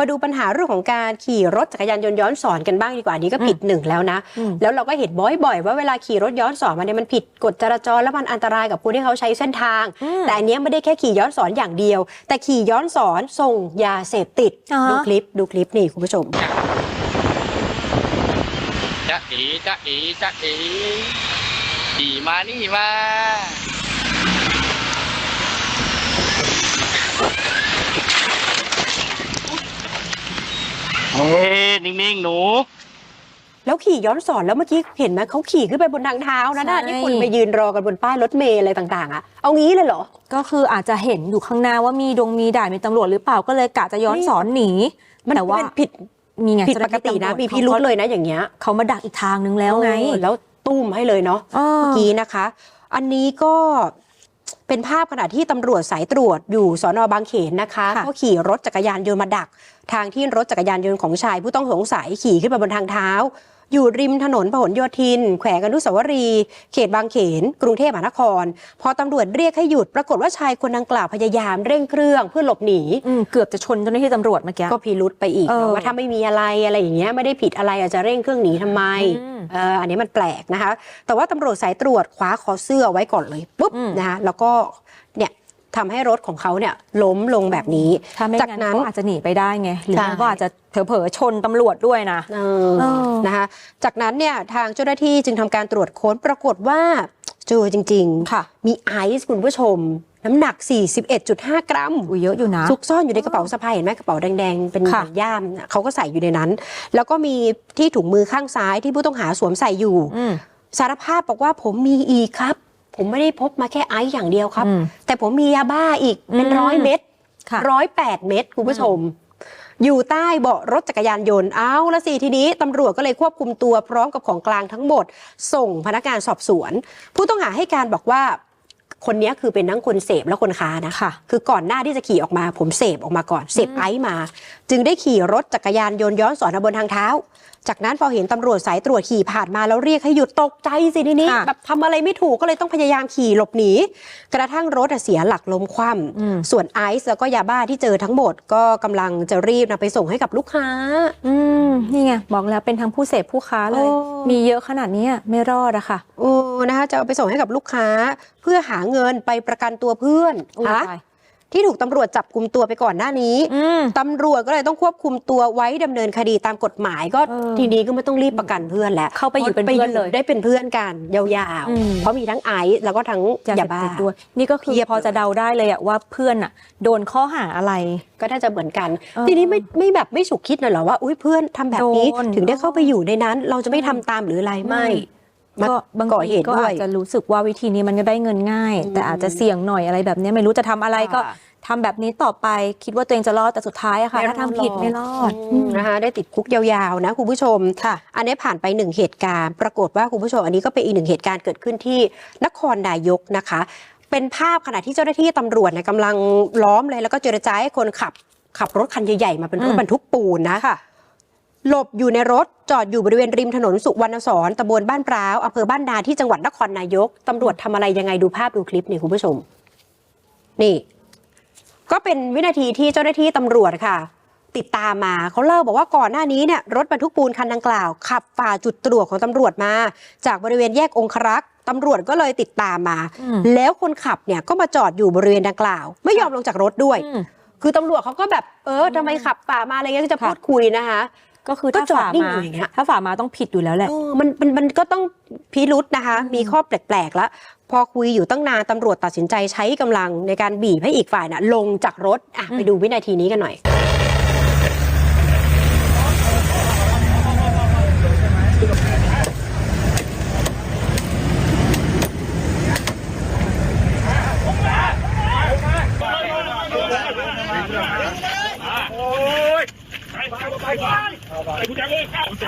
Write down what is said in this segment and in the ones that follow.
มาดูปัญหาเรื่องของการขี่รถจักรยานยนต์ย้อนสอนกันบ้างดีกว่าอันนี้ก็ผิดหนึ่งแล้วนะอืมแล้วเราก็เห็นบ่อยๆ ว่าเวลาขี่รถย้อนสอนมาเนี่ยมันผิดกฎจราจรแล้วมันอันตรายกับผู้ที่เขาใช้เส้นทางอืมแต่อันเนี้ยไม่ได้แค่ขี่ย้อนสอนอย่างเดียว แต่ขี่ย้อนสอนส่งยาเสพติดอ่าฮะดูคลิปดูคลิปนี่คุณผู้ชมจะเอ๋จะเอ๋จะเอ๋ขี่มานี่มา เฮ้ย นิ่งๆ หนู แล้วขี่ย้อนสอนแล้วเมื่อกี้เห็นไหมเขาขี่ขึ้นไปบนทางเท้านะน่ะใช่ ที่คนไปยืนรอกันบนป้ายรถเมล์อะไรต่างๆอะเอางี้เลยเหรอ ก็คืออาจจะเห็นอยู่ข้างหน้าว่ามีดงมีด่านมีตำรวจหรือเปล่าก็เลยกะจะย้อนนี่สอนหนีมันแต่ว่าเป็นผิดมีไงผิดปกตินะ มีพิรุธเลยนะอย่างเงี้ยเขามาดักอีกทางนึงแล้วไงเออแล้วตุ้มให้เลยเนาะเออเมื่อกี้นะคะ อันนี้ก็ เป็นภาพขณะที่ตำรวจสายตรวจอยู่สอนอบางเขนนะคะค่ะก็ขี่รถจักรยานยนต์มาดัก ทางที่รถจักรยานยนต์ของชายผู้ต้องสงสัยขี่ขึ้นไปบนทางเท้า อยู่ริมถนนพหลโยธิน แขวงอนุสาวรีย์เขตบางเขน กรุงเทพมหานคร พอตำรวจเรียกให้หยุดปรากฏว่าชายคนดังกล่าวพยายามเร่งเครื่องเพื่อหลบหนีอืมเกือบจะชนเจ้าหน้าที่ตำรวจเมื่อกี้ก็พิรุษไปอีกเออนะว่าถ้าไม่มีอะไรอะไรอย่างเงี้ยไม่ได้ผิดอะไรอาจจะเร่งเครื่องหนีทำไมอืมเอออันนี้มันแปลกนะคะ แต่ว่าตำรวจสายตรวจคว้าคอเสื้อไว้ก่อนเลยปุ๊บอืมนะคะแล้วก็เนี่ย ทำให้รถของเขาเนี่ยล้มลงแบบนี้ถ้าไม่จากงั้นนั้นเขาอาจจะหนีไปได้ไง หรือใช่ไม่ก็อาจจะเผลอๆชนตำรวจด้วยนะเออเออนะคะ จากนั้นเนี่ยทางเจ้าหน้าที่จึงทำการตรวจค้นปรากฏว่าเจอจริงค่ะ มีไอซ์คุณผู้ชม น้ำหนัก 41.5 กรัมอุ้ยเยอะอยู่นะซุกซ่อนอยู่ในกระเป๋าสะพายเห็นไหมกระเป๋าแดงๆ เป็นค่ะเหมือนย่ามน่ะเขาก็ใส่อยู่ในนั้น แล้วก็มีที่ถุงมือข้างซ้ายที่ผู้ต้องหาสวมใส่อยู่อืมสารภาพบอกว่าผมมีอีกครับ ผมไม่ได้พบมาแค่ไอซ์อย่างเดียวครับอืมแต่ผมมียาบ้าอีกเป็นอืมร้อยเม็ดค่ะร้อยแปดเม็ดคุณผู้ชม อยู่ใต้เบาะรถจักรยานยนต์เอาละสิทีนี้ตำรวจก็เลยควบคุมตัวพร้อมกับของกลางทั้งหมด ส่งพนักงานสอบสวน ผู้ต้องหาให้การบอกว่า คนนี้คือเป็นทั้งคนเสพและคนค้านะค่ะคือก่อนหน้าที่จะขี่ออกมาผมเสพออกมาก่อนเสพไอซ์มา จึงได้ขี่รถจักรยานยนต์ย้อนสอนมาบนทางเท้า จากนั้นพอเห็นตำรวจสายตรวจขี่ผ่านมาแล้วเรียกให้หยุดตกใจสิทีนี้ค่ะแบบทำอะไรไม่ถูกก็เลยต้องพยายามขี่หลบหนีกระทั่งรถอะเสียหลักล้มคว่อืมำส่วนไอซ์แล้วก็ยาบ้าที่เจอทั้งหมด ก็กำลังจะรีบนำไปส่งให้กับลูกค้า อืมนี่ไงบอกแล้วเป็นทั้งผู้เสพผู้ค้าเลยโอ้มีเยอะขนาดเนี้ยไม่รอดอะค่ะโอ้นะคะจะเอาไปส่งให้กับลูกค้าเพื่อหาเงินไปประกันตัวเพื่อนอุ๊ยฮะตายที่ถูกตำรวจจับกลุ่มตัวไปก่อนหน้านี้อืมตำรวจก็เลยต้องควบคุมตัวไว้ดำเนินคดีตามกฎหมายก็เออทีนี้ก็ไม่ต้องรีบประกันเพื่อนแล้วเข้าไปอยู่เป็นเพื่อนเลยได้เป็นเพื่อนกันยาวอืมๆเพราะมีทั้งไอซ์แล้วก็ทั้งยายาเสพบ้าติดด้วยนี่ก็คือเพียบพอจะเดาได้เลยอะว่าเพื่อนอะโดนข้อหาอะไร ก็น่าจะเหมือนกันเออทีนี้ไม่ไม่แบบไม่ฉุกคิดหน่อยเหรอว่าอุ้ยเพื่อนทำแบบนี้โดนถึงได้เข้าไปอยู่ในนั้น เราจะไม่ทำตามหรืออะไรไม่ มาก็บางก่อทีเหตุก็ด้วอายจจะรู้สึกว่าวิธีนี้มันก็ได้เงินง่ายอืมแต่อาจจะเสี่ยงหน่อยอะไรแบบเนี้ยไม่รู้จะทำอะไรก็ค่ะ ทำแบบนี้ต่อไปคิดว่าตัวเองจะรอดแต่สุดท้ายอะค่ะ ถ้าทำผิดไม่รอดอืมนะคะได้ติดคุกยาวๆนะคุณผู้ชม ค่ะอันนี้ผ่านไปหนึ่งเหตุการณ์ ปรากฏว่าคุณผู้ชมอันนี้ก็เป็นอีกหนึ่งเหตุการณ์เกิดขึ้นที่นครนายกนะคะ เป็นภาพขณะที่เจ้าหน้าที่ตำรวจเนี่ยกำลังล้อมเลยแล้วก็เจรจาให้คนขับ ขับรถคันใหญ่ๆมาเป็นรถอืม บรรทุกปูนนะหลบอยู่ในรถ จอดอยู่บริเวณริมถนนสุวรรณสอนตำบลบ้านพร้าวอำเภอบ้านนาที่จังหวัดนครนายกตำรวจทำอะไรยังไงดูภาพดูคลิปนี่คุณผู้ชม นี่ ก็เป็นวินาทีที่เจ้าหน้าที่ตำรวจค่ะ ติดตามมาเขาเล่าบอกว่าก่อนหน้านี้เนี่ยรถบรรทุกปูนคันดังกล่าว ขับฝ่าจุดตรวจของตำรวจมา จากบริเวณแยกองครักษ์ตำรวจก็เลยติดตามมาอืมแล้วคนขับเนี่ยก็มาจอดอยู่บริเวณดังกล่าว ไม่ยอมลงจากรถด้วยอืมคือตำรวจเขาก็แบบเออทำไมขับฝ่ามาอะไรเงี้ยก็จะค่ะพูดคุยนะคะ ก็คือก็ถ้าจอดฝ่านิ่งมาอยู่อย่างเงี้ยถ้าฝ่ามาต้องผิดอยู่แล้วแหละเออมันมันมันก็ต้องพิรุษนะคะ มีข้อแปลกๆแล้วพอคุยอยู่ตั้งนานตำรวจตัดสินใจใช้กำลังในการบีบให้อีกฝ่ายน่ะลงจากรถอะไปดูวินาทีนี้กันหน่อย โอ้ยไปไปไป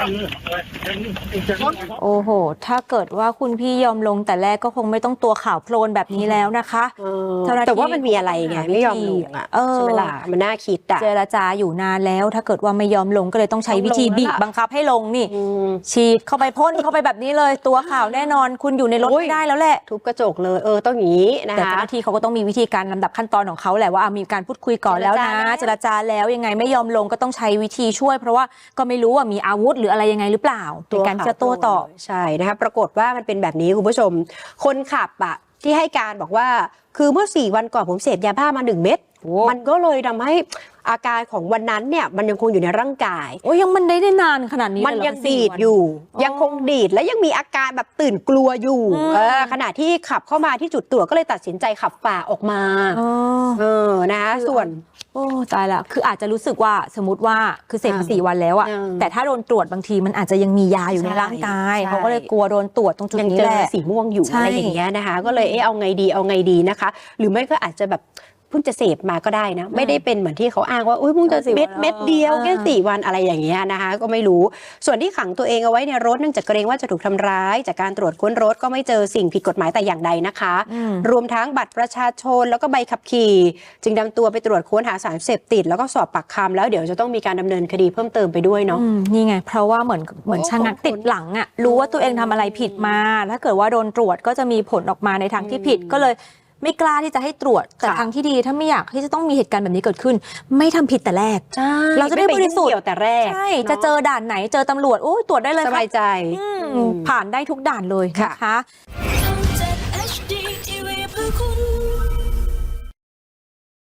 ไปโอ้โห ถ้าเกิดว่าคุณพี่ยอมลงแต่แรกก็คงไม่ต้องตัวข่าวโพลนแบบนี้แล้วนะคะเออเจ้าหน้าที่แต่ว่ามันมีอะไรไงไม่ยอมลงอะเออใช่ไหมล่ะมันน่าคิดอะเจรจาอยู่นานแล้ว ถ้าเกิดว่าไม่ยอมลงก็เลยต้องใช้วิธีต้องลงแล้วบีบล่ะบังคับให้ลงนี่อืมฉีดเข้าไปพ่นเข้าไปแบบนี้เลย ตัวข่าวแน่นอนคุณอยู่ในรถโอ้ยไม่ได้แล้วแหละทุบกระจกเลยเออต้องอย่างนี้นะแต่คะเจ้าหน้าที่เขาก็ต้องมีวิธีการลำดับขั้นตอนของเขาแหละว่าอะมีการพูดคุยก่อนแล้วนะเจรจาแล้วเจรจาแล้วยังไงไม่ยอมลงก็ต้องใช้วิธีช่วย เพราะว่าก็ไม่รู้ว่ามีอาวุธหรืออะไรยังไงหรือเปล่าในการที่จะโต้ตอบใช่นะคะปรากฏว่ามันเป็นแบบนี้คุณผู้ชม คนขับอะที่ให้การบอกว่า คือเมื่อสี่วันก่อนผมเสพยาบ้ามาหนึ่งเม็ด มันก็เลยทำให้อาการของวันนั้นเนี่ยมันยังคงอยู่ในร่างกาย โอ้ยยังมันได้ได้นานขนาดนี้ มันเลเหรอยังสี่ดีดวันอยู่อ๋อยังคงดีดและยังมีอาการแบบตื่นกลัวอยู่อืมเออขณะที่ขับเข้ามาที่จุดตรวจก็เลยตัดสินใจขับฝ่าออกมาอ๋อเออนะคะส่วน โอ้ตายละคืออาจจะรู้สึกว่าสมมติว่าคือเสพมาอ่าสี่วันแล้วอะอืมแต่ถ้าโดนตรวจบางทีมันอาจจะยังมียาอยู่ในใช่ร่างกายใช่เขาก็เลยกลัวโดนตรวจตรงจุดยังนี้เจแหอละสีม่วงอยู่ใช่อะไรอย่างเงี้ยนะคะ ก็เลยเอ๊ะเอาไงดีเอาไงดีนะคะ หรือไม่ก็อาจจะแบบเพิ่งจะเสพมาก็ได้นะ ไม่ได้เป็นเหมือนที่เขาอ้างว่าอุ้ยเพิ่งจะสี่เม็ดวันเม็ดเดียวเออแค่สี่วันอะไรอย่างเงี้ยนะคะ ก็ไม่รู้ส่วนที่ขังตัวเองเอาไว้ในรถเนื่องจากเกรงว่าจะถูกทำร้าย จากการตรวจค้นรถก็ไม่เจอสิ่งผิดกฎหมายแต่อย่างใดนะคะอืมรวมทั้งบัตรประชาชนแล้วก็ใบขับขี่ จึงนำตัวไปตรวจค้นหาสารเสพติด แล้วก็สอบปากคำแล้วเดี๋ยวจะต้องมีการดำเนินคดีเพิ่มเติมไปด้วยเนาะอืมนี่ไง เพราะว่าเหมือนเหมือนโอ้ชะงักคนติดหลังอะรู้ว่าตัวเองทำอะไรผิดมา ถ้าเกิดว่าโดนตรวจก็จะมีผลออกมาในทางที่ผิดอืมก็เลย ไม่กล้าที่จะให้ตรวจแต่ค่ะทางที่ดีถ้าไม่อยากที่จะต้องมีเหตุการณ์แบบนี้เกิดขึ้น ไม่ทำผิดแต่แรกใช่เราจะได้ม่ปบริสุทธิ์ยุ่งเกี่ยวแต่แรกใช่จะเจอด่านไหนเจอตำรวจโอ้ยตรวจได้เลยสครับบายใจอืมอืมผ่านได้ทุกด่านเลยค่ะนะคะ